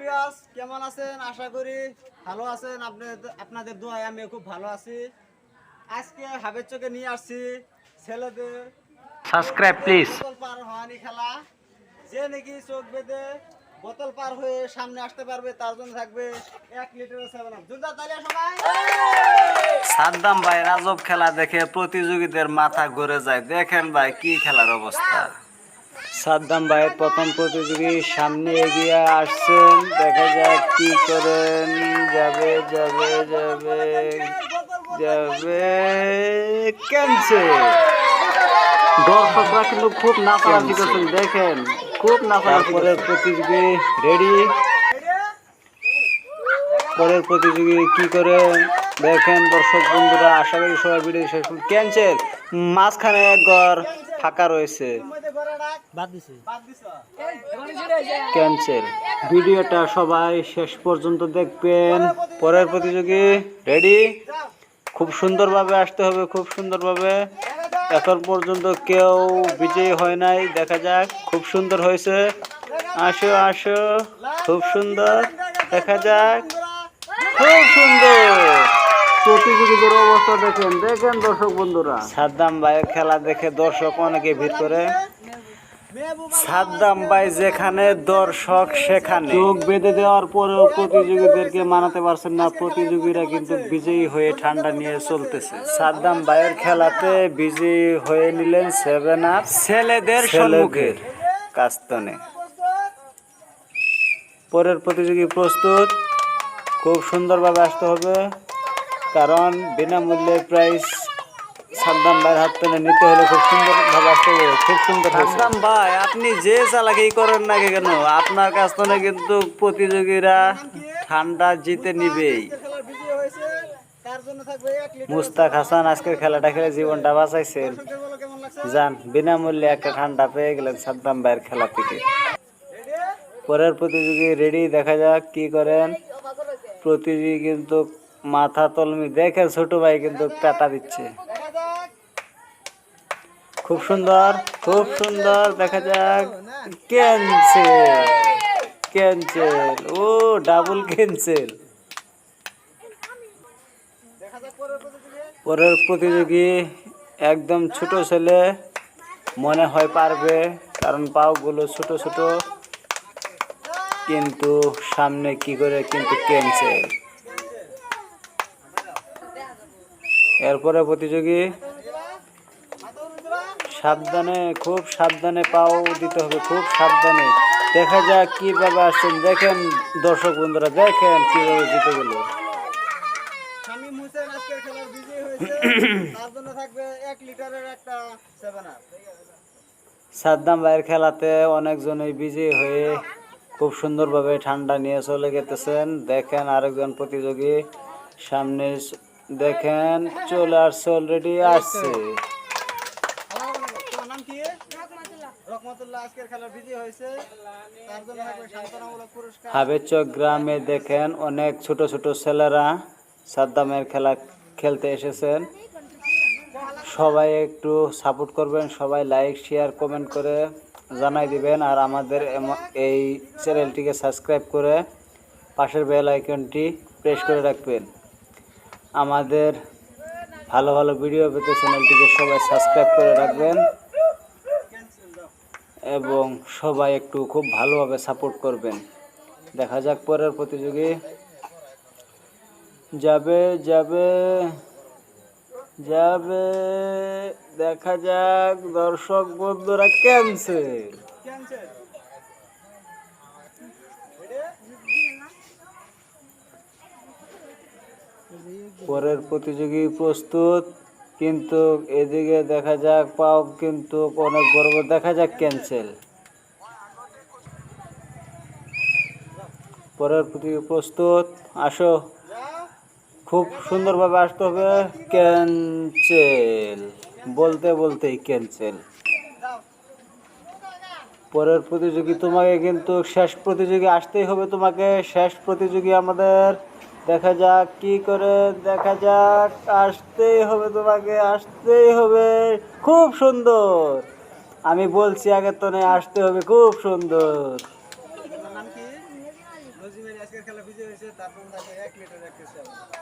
বিয়াস কেমন আছেন? আশা করি ভালো আছেন। আপনাদের আপনাদের দোয়ায় আমি খুব ভালো আছি। আজকে হাবের চোখে নিয়ে আসছি ছেলেদের সাবস্ক্রাইব প্লিজ বোতল পার হওয়ানি খেলা। যে নাকি চোখ বেঁধে বোতল পার হয়ে সামনে আসতে পারবে তার জন্য থাকবে এক লিটার সেভেন আপ তালিয়া সবাই সাদ্দাম ভাই রাজব খেলা দেখে প্রতিযোগীদের মাথা ঘুরে যায়। দেখেন ভাই কি খেলার অবস্থা। সাদ্দাম ভাইয়ের প্রথম প্রতিযোগী সামনে এগিয়ে আসছেন। দেখা যাক কি করেন। যাবে যাবে যাবে যাবে। কেনছে দর্শকরা কিন্তু খুব নাচানাচি করছেন দেখেন। খুব নাচানাচি পরের প্রতিযোগী রেডি? পরের প্রতিযোগী কি করে? দেখেন দর্শক বন্ধুরা আশা করি সবাই ভিডিও শেষ করুন। ক্যান্সেল মাঝখানে এক ঘর ফাঁকা রয়েছে। ক্যান্সেল ভিডিওটা সবাই শেষ পর্যন্ত দেখবেন পরের প্রতিযোগী রেডি খুব সুন্দরভাবে আসতে হবে খুব সুন্দরভাবে এখন পর্যন্ত কেউ বিজয়ী হয় নাই দেখা যাক খুব সুন্দর হয়েছে আসো আসো খুব সুন্দর দেখা যাক খুব সুন্দর প্রতিযোগীদের অবস্থা দেখেন দেখেন দর্শক বন্ধুরা সাদ্দাম ভাইয়ের খেলা দেখে দর্শক অনেকে ভিড় করে সাদ্দাম ভাই যেখানে দর্শক সেখানে। চোখ বেঁধে দেওয়ার পরেও প্রতিযোগীদেরকে মানাতে পারছেন না। প্রতিযোগীরা কিন্তু বিজয়ী হয়ে ঠান্ডা নিয়ে চলতেছে। সাদ্দাম ভাইয়ের খেলাতে বিজয়ী হয়ে নিলেন সেভেন আপ ছেলেদের সম্মুখে। কাস্তনে। পরের প্রতিযোগী প্রস্তুত। খুব সুন্দরভাবে আসতে হবে কারণ বিনামূল্যে প্রাইস আপনার কাছ থেকে কিন্তু প্রতিযোগীরা ঠান্ডা জিতে নিবেই মুস্তাক হাসান আজকের খেলাটা খেলে জীবনটা বাঁচাইছেন। যান, বিনামূল্যে একটা ঠান্ডা পেয়ে গেলেন সাদ্দাম ভাইয়ের খেলা থেকে। পরের প্রতিযোগী রেডি, দেখা যাক কি করেন। প্রতিযোগী কিন্তু মাথা তলমি দেখে ছোট ভাই কিন্তু টাটা দিচ্ছে। খুব সুন্দর খুব সুন্দর, দেখা যাক। Cancel cancel. ও, ডাবল ক্যান্সেল। পরের প্রতিযোগী একদম ছোট ছেলে মনে হয় পারবে, কারণ পাওগুলো ছোট ছোট। কিন্তু সামনে কি করে কিন্তু ক্যান্সেল। এরপরে প্রতিযোগী সাবধানে খুব সাবধানে পাও দিতে হবে খুব সাবধানে। দেখা যাক কীভাবে আসছেন দেখেন দর্শক বন্ধুরা দেখেন কীভাবে জিতে গেল। সাদ্দাম ভাইয়ের খেলাতে অনেকজনই বিজয়ী হয়ে খুব সুন্দরভাবে ঠান্ডা নিয়ে চলে গেতেছেন। দেখেন আরেকজন প্রতিযোগী সামনে দেখেন চলে আসছে অলরেডি আসছে তোমার নাম কি রহমতুল্লাহ আজকের খেলার বিজয়ী হয়েছে তার জন্য থাকবে সান্ত্বনামূলক পুরস্কার হাবেচক গ্রামে দেখেন অনেক ছোট ছোট ছেলেরা সাদ্দামের খেলা খেলতে এসেছেন। সবাই একটু সাপোর্ট করবেন, সবাই লাইক শেয়ার কমেন্ট করে জানাই দিবেন আর আমাদের এই চ্যানেলটিকে সাবস্ক্রাইব করে পাশের বেল আইকনটি প্রেস করে রাখবেন। আমাদের ভালো ভালো ভিডিও পেতে চ্যানেলটিকে সবাই সাবস্ক্রাইব করে রাখবেন। এবং সবাই একটু খুব ভালোভাবে সাপোর্ট করবেন। দেখা যাক পরের প্রতিযোগী যাবে যাবে যাবে। দেখা যাক, দর্শক বন্ধুরা ক্যান্সেল। পরের প্রতিযোগী প্রস্তুত। কিন্তু এদিকে দেখা যাক, পাও কিন্তু অনেক বড় দেখা যাক ক্যান্সেল পরের প্রতি প্রস্তুত, আসো। খুব সুন্দরভাবে আসতে হবে ক্যান্সেল বলতে বলতেই ক্যান্সেল পরের প্রতিযোগী, তোমাকে কিন্তু শেষ প্রতিযোগী আসতেই হবে, তোমাকে শেষ প্রতিযোগী আমাদের দেখা যাক কি করে, দেখা যাক, আসতেই হবে তোমাকে, আসতেই হবে। খুব সুন্দর। আমি বলছি আগে তো নেই আসতে হবে, খুব সুন্দর। তারপর